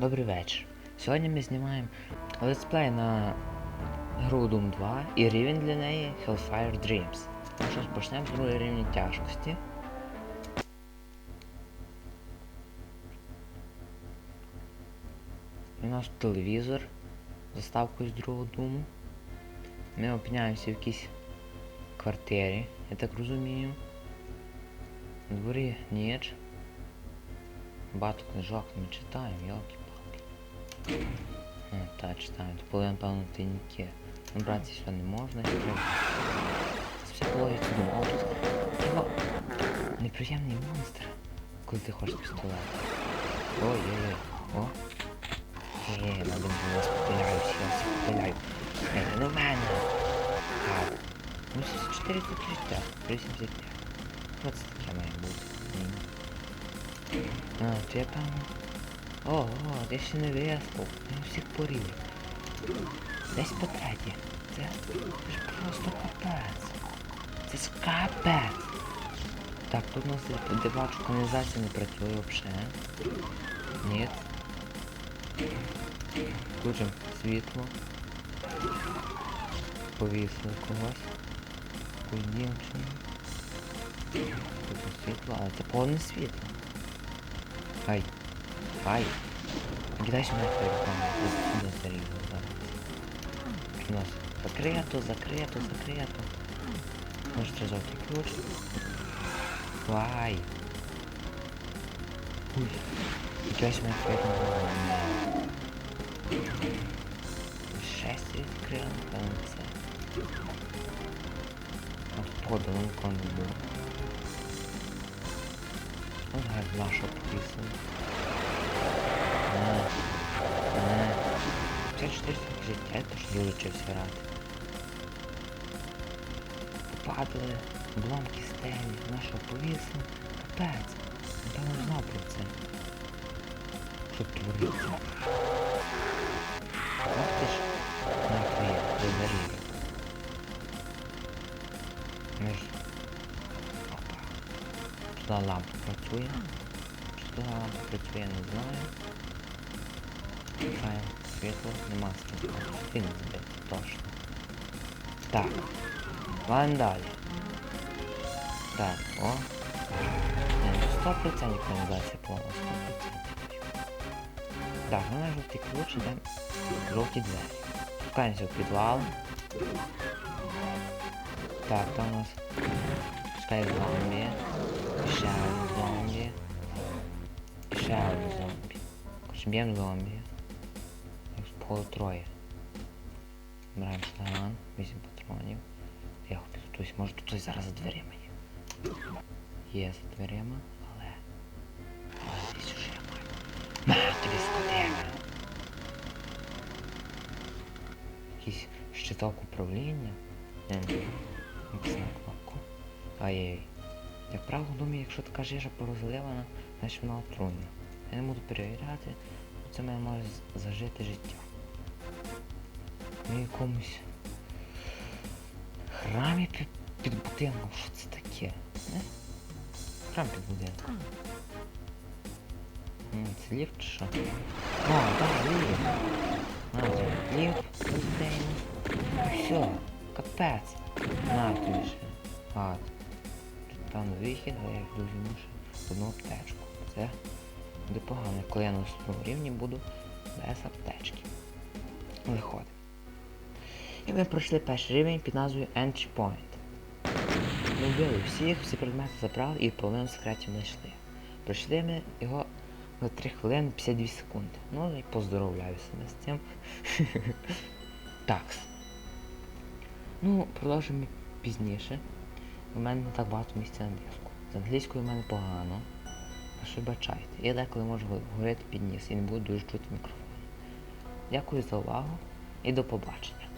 Добрий вечір. Сьогодні ми знімаємо летсплей на гру Doom 2 і рівень для неї Hellfire Dreams. Ну що ж, почнемо з другого рівня тяжкості. У нас телевізор з заставкою з другого Думу. Ми опиняємося в якійсь квартирі, я так розумію. Дворі ніч. Багато книжок ми читаємо, йолки-палки. А, та, читаємо. Тут були, напевно, тайники. Набратися сюди не можна. Це все по думав. Його неприємний монстр, коли ти хочеш пістолет. Ой-ой-ой. О. Є, на один нас попиляю, всі попиляю. Ей, не мене. Так. Ну, 4 тут життя. 85. Має бути. Ні. А, то я певно. О, о, ти ще не виспав. Я всіх порів. Десь по. Це, ж просто капець. Це ж капець. Так, тут у нас де бачу каналізація не працює взагалі. Ні. Включимо світло. Повісили когось. Якусь Тут світло, але це повне світло. Ай. Ай. Кидай сюди телефон. Сюди зарізав зараз. У нас закрито, закрито, закрито. Може це жовтий ключ. Ай. Ой. Кидай сюди телефон. Шесть відкрили, напевно, це. От нікого було. От гарна, що повісили. А, а. Це 400 життя, я теж дуже вчився грати. Попадали, обломки стелі, наша повісили. Капець. не знав про це. Що твориться. Сюди лампа працює. Чи сюди лампа працює, не знаю. Файл, світло, нема світла. Він збити, точно. Так. Ладно далі. Так, о. Не, ну 100% каналізація повна, 100%. Так, ну на жовтий ключ йдемо жовті двері. Спускаємося в підвал. Так, там у нас пускай зомбі. Ще один зомбі. Ще один зомбі. Короче, б'ємо зомбі. Поло троє. Збираємо шлаган, 8 патронів. Я підготуюсь, може тут хтось зараз за дверима є. Є за дверима, але... Але десь уже я маю. На, тобі скотина! Якийсь щиток управління. Ем, Ікс на кнопку. Ай-яй. Як правило думаю, якщо така жижа порозливана, значить вона отруйна. Я не буду перевіряти, бо це мене може зажити життя. Ми якомусь храмі під, під будинком. Що це таке? Не? Храм під будинком. М, Це ліфт чи що? О, так, ліфт. На, це ліфт. Все, капець. На, ще. А, тут там вихід, але я дуже мушу одну аптечку. Це буде погано, коли я на основному рівні буду без аптечки. Виходить. І ми пройшли перший рівень під назвою Entry Point. Ми вбили всіх, всі предмети забрали і половину секретів знайшли. Пройшли ми його за 3 хвилини 52 секунди. Ну і поздоровляю себе з цим. Такс. Ну, продовжимо пізніше. У мене не так багато місця на диску. З англійською в мене погано. Аж вибачайте. Я деколи можу говорити під ніс і не буду дуже чути мікрофон. Дякую за увагу і до побачення.